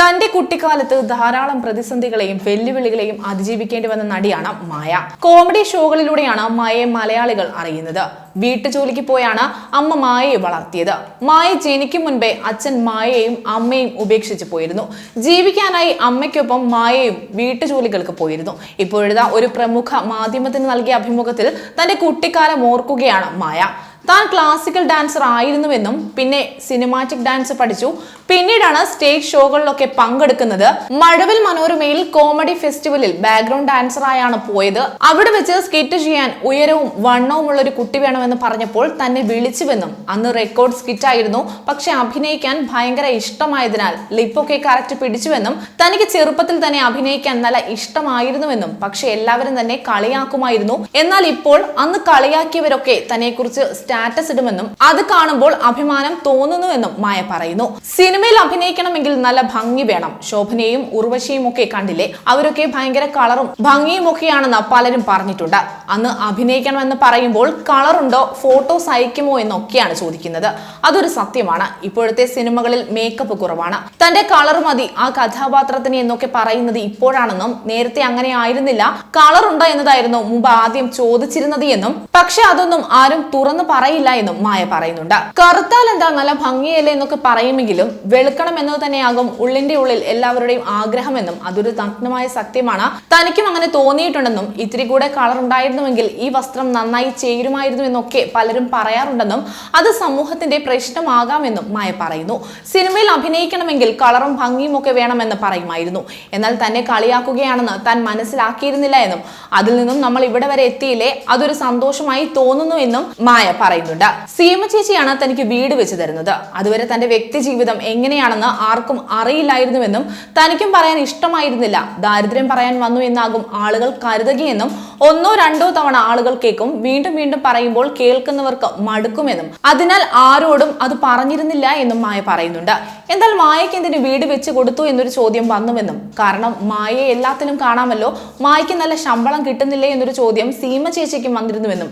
തന്റെ കുട്ടിക്കാലത്ത് ധാരാളം പ്രതിസന്ധികളെയും വെല്ലുവിളികളെയും അതിജീവിക്കേണ്ടി വന്ന നടിയാണ് മായ. കോമഡി ഷോകളിലൂടെയാണ് മായയെ മലയാളികൾ അറിയുന്നത്. വീട്ടുജോലിക്ക് പോയാണ് അമ്മ മായയെ വളർത്തിയത്. മായ ജനിക്കും മുൻപേ അച്ഛൻ മായയെയും അമ്മയും ഉപേക്ഷിച്ചു പോയിരുന്നു. ജീവിക്കാനായി അമ്മയ്ക്കൊപ്പം മായയും വീട്ടുജോലികൾക്ക് പോയിരുന്നു. ഇപ്പോഴത്തെ ഒരു പ്രമുഖ മാധ്യമത്തിന് നൽകിയ അഭിമുഖത്തിൽ തന്റെ കുട്ടിക്കാലം ഓർക്കുകയാണ് മായ. താൻ ക്ലാസിക്കൽ ഡാൻസർ ആയിരുന്നുവെന്നും പിന്നെ സിനിമാറ്റിക് ഡാൻസ് പഠിച്ചു. പിന്നീടാണ് സ്റ്റേജ് ഷോകളിലൊക്കെ പങ്കെടുക്കുന്നത്. മഴവിൽ മനോരമയിൽ കോമഡി ഫെസ്റ്റിവലിൽ ബാക്ക്ഗ്രൗണ്ട് ഡാൻസർ ആയാണ് പോയത്. അവിടെ വെച്ച് സ്കിറ്റ് ചെയ്യാൻ ഉയരവും വണ്ണവും ഉള്ള ഒരു കുട്ടി വേണമെന്ന് പറഞ്ഞപ്പോൾ തന്നെ വിളിച്ചുവെന്നും. അന്ന് റെക്കോർഡ് സ്കിറ്റ് ആയിരുന്നു. പക്ഷെ അഭിനയിക്കാൻ ഭയങ്കര ഇഷ്ടമായതിനാൽ ലിപ്പൊക്കെ കറക്റ്റ് പിടിച്ചുവെന്നും തനിക്ക് ചെറുപ്പത്തിൽ തന്നെ അഭിനയിക്കാൻ നല്ല ഇഷ്ടമായിരുന്നുവെന്നും പക്ഷെ എല്ലാവരും തന്നെ കളിയാക്കുമായിരുന്നു. എന്നാൽ ഇപ്പോൾ അന്ന് കളിയാക്കിയവരൊക്കെ തന്നെ തന്നെക്കുറിച്ച് സ്റ്റാറ്റസ് ഇടുമെന്നും അത് കാണുമ്പോൾ അഭിമാനം തോന്നുന്നുവെന്നും മായ പറയുന്നു. സിനിമയിൽ അഭിനയിക്കണമെങ്കിൽ നല്ല ഭംഗി വേണം. ശോഭനയും ഉർവശിയും ഒക്കെ കണ്ടില്ലേ? അവരൊക്കെ ഭയങ്കര കളറും ഭംഗിയും ഒക്കെയാണെന്ന് പലരും പറഞ്ഞിട്ടുണ്ട്. അന്ന് അഭിനയിക്കണമെന്ന് പറയുമ്പോൾ കളറുണ്ടോ ഫോട്ടോസ് അയക്കുമോ എന്നൊക്കെയാണ് ചോദിക്കുന്നത്. അതൊരു സത്യമാണ്. ഇപ്പോഴത്തെ സിനിമകളിൽ മേക്കപ്പ് കുറവാണ്. തന്റെ കളർ മതി ആ കഥാപാത്രത്തിന് എന്നൊക്കെ പറയുന്നത് ഇപ്പോഴാണെന്നും നേരത്തെ അങ്ങനെ ആയിരുന്നില്ല. കളർ ഉണ്ടോ എന്നതായിരുന്നു മുമ്പ് ആദ്യം ചോദിച്ചിരുന്നത് എന്നും. പക്ഷെ അതൊന്നും ആരും തുറന്നു പറയില്ല എന്നും മായ പറയുന്നുണ്ട്. കറുത്താൽ എന്താ നല്ല ഭംഗിയല്ലേ എന്നൊക്കെ പറയുമെങ്കിലും വെളുക്കണം എന്നത് തന്നെയാകും ഉള്ളിന്റെ ഉള്ളിൽ എല്ലാവരുടെയും ആഗ്രഹം എന്നും അതൊരു നഗ്നമായ സത്യമാണ്. തനിക്കും അങ്ങനെ തോന്നിയിട്ടുണ്ടെന്നും ഇത്തിരി കൂടെ കളർ ഉണ്ടായിരുന്നുവെങ്കിൽ ഈ വസ്ത്രം നന്നായി ചേരുമായിരുന്നു എന്നൊക്കെ പലരും പറയാറുണ്ടെന്നും അത് സമൂഹത്തിന്റെ പ്രശ്നമാകാമെന്നും മായ പറയുന്നു. സിനിമയിൽ അഭിനയിക്കണമെങ്കിൽ കളറും ഭംഗിയും ഒക്കെ വേണമെന്ന് പറയുമായിരുന്നു. എന്നാൽ തന്നെ കളിയാക്കുകയാണെന്ന് താൻ മനസ്സിലാക്കിയിരുന്നില്ല എന്നും അതിൽ നിന്നും നമ്മൾ ഇവിടെ വരെ എത്തിയില്ലേ? അതൊരു സന്തോഷമായി തോന്നുന്നു എന്നും മായ പറയുന്നുണ്ട്. സീമ ചേച്ചിയാണ് തനിക്ക് വീട് വെച്ച് തരുന്നത്. അതുവരെ തന്റെ വ്യക്തി ജീവിതം എങ്ങനെയാണെന്ന് ആർക്കും അറിയില്ലായിരുന്നുവെന്നും തനിക്കും പറയാൻ ഇഷ്ടമായിരുന്നില്ല. ദാരിദ്ര്യം പറയാൻ വന്നു എന്നാകും ആളുകൾ കരുതുകയെന്നും ഒന്നോ രണ്ടോ തവണ ആളുകൾ കേൾക്കും വീണ്ടും വീണ്ടും പറയുമ്പോൾ കേൾക്കുന്നവർക്ക് മടുക്കുമെന്നും. അതിനാൽ ആരോടും അത് പറഞ്ഞിരുന്നില്ല എന്നും മായ പറയുന്നുണ്ട്. എന്നാൽ മായയ്ക്ക് എന്തിന് വീട് വെച്ച് കൊടുത്തു എന്നൊരു ചോദ്യം വന്നുവെന്നും. കാരണം മായയെ എല്ലാത്തിലും കാണാമല്ലോ. മായയ്ക്ക് നല്ല ശമ്പളം കിട്ടുന്നില്ലേ എന്നൊരു ചോദ്യം സീമ ചേച്ചിക്കും വന്നിരുന്നുവെന്നും.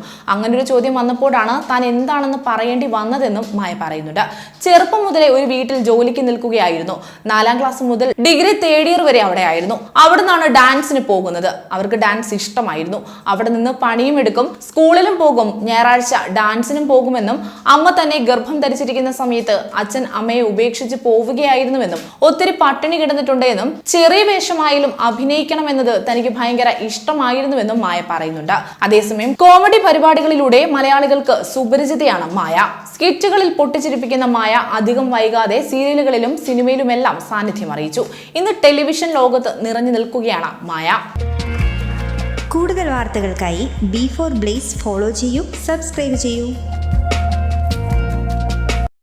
ഒരു ചോദ്യം വന്നപ്പോഴാണ് താൻ എന്താണെന്ന് പറയേണ്ടി വന്നതെന്നും മായ പറയുന്നുണ്ട്. ചെറുപ്പം മുതലേ ഒരു വീട്ടിൽ ജോലിക്ക് നിൽക്കുകയായിരുന്നു. നാലാം ക്ലാസ് മുതൽ ഡിഗ്രി തേർഡ് ഇയർ വരെ അവിടെ ആയിരുന്നു. അവിടെ നിന്നാണ് ഡാൻസിന് പോകുന്നത്. അവർക്ക് ഡാൻസ് ഇഷ്ടമായിരുന്നു. അവിടെ നിന്ന് പണിയും എടുക്കും സ്കൂളിലും പോകും ഞായറാഴ്ച ഡാൻസിനും പോകുമെന്നും അമ്മ തന്നെ ഗർഭം ധരിച്ചിരിക്കുന്ന സമയത്ത് അച്ഛൻ അമ്മയെ ഉപേക്ഷിച്ച് പോവുകയായിരുന്നുവെന്നും ഒത്തിരി പട്ടിണി കിടന്നിട്ടുണ്ട് എന്നും ചെറിയ വേഷമായാലും അഭിനയിക്കണമെന്നത് തനിക്ക് ഭയങ്കര ഇഷ്ടമായിരുന്നുവെന്നും മായ പറയുന്നുണ്ട്. അതേസമയം കോമഡി പരിപാടികളിലൂടെ മലയാളികൾക്ക് സുപരിചിതയാണ് മായ. സ്കിറ്റുകളിൽ പൊട്ടിച്ചിരിപ്പിക്കുന്ന മായ അധികം വൈകാതെ സീരിയലുകളിലും സിനിമയിലുമെല്ലാം സാന്നിധ്യം അറിയിച്ചു. ഇന്ന് ടെലിവിഷൻ ലോകത്ത് നിറഞ്ഞു നിൽക്കുകയാണ് മായ. കൂടുതൽ വാർത്തകൾക്കായി ബി ഫോർ ബ്ലേസ് ഫോളോ ചെയ്യൂ സബ്സ്ക്രൈബ് ചെയ്യൂ.